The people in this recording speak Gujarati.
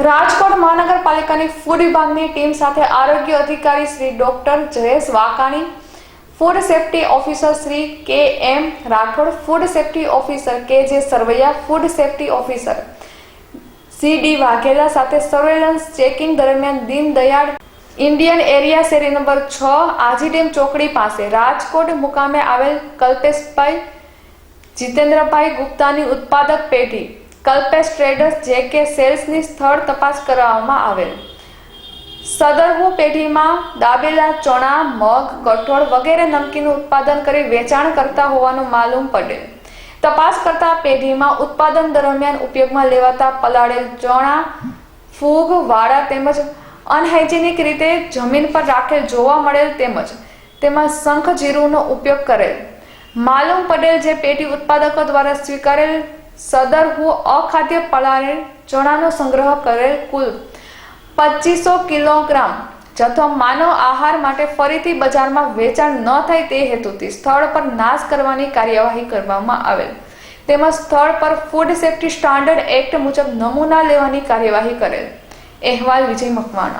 રાજકોટ મહાનગરપાલિકાની ફૂડ વિભાગની ટીમ સાથે આરોગ્ય અધિકારી Shri doctor Jayesh Vakani food safety officer Shri K M Rathod food safety officer K J Sarvaiya food safety officer C D Vaghela સાથે સર્વેલન્સ ચેકિંગ દરમિયાન દીનદયાળ ઇન્ડિયન એરિયા શેરી નંબર છ આજીડેમ ચોકડી પાસે રાજકોટ મુકામે આવેલ કલ્પેશભાઈ જીતેન્દ્રભાઈ ગુપ્તાની ઉત્પાદક પેઢી કલ્પેશ ટ્રેડર્સ જે કે સેલ્સની સ્થળ તપાસ કરવામાં આવેલ. સદરહુ પેઢીમાં દાબેલા ચણા, મગ, કઠોળ વગેરે નમકીનું ઉત્પાદન કરી વેચાણ કરતા હોવાનું માલુમ પડેલ તપાસ કરતા પેઢીમાં ઉત્પાદન દરમિયાન ઉપયોગમાં લેવાતા પલાળેલ ચણા, ફૂગ વાળા તેમજ અનહાઇજેનિક રીતે જમીન પર રાખેલ જોવા મળેલ તેમજ તેમાં શંખ જીરુંનો ઉપયોગ કરેલ. માલુમ પડેલ જે પેઢી ઉત્પાદકો દ્વારા સ્વીકારેલ સદર હુ અખાદ્ય પલાળેલ ચણાનો સંગ્રહ કરેલ કુલ પચીસો કિલોગ્રામ જથ્થો માનવ આહાર માટે ફરીથી બજારમાં વેચાણ ન થાય તે હેતુથી સ્થળ પર નાશ કરવાની કાર્યવાહી કરવામાં આવેલ. તેમજ સ્થળ પર ફૂડ સેફ્ટી સ્ટાન્ડર્ડ એક્ટ મુજબ નમૂના લેવાની કાર્યવાહી કરેલ. અહેવાલ વિજય મકવાણા.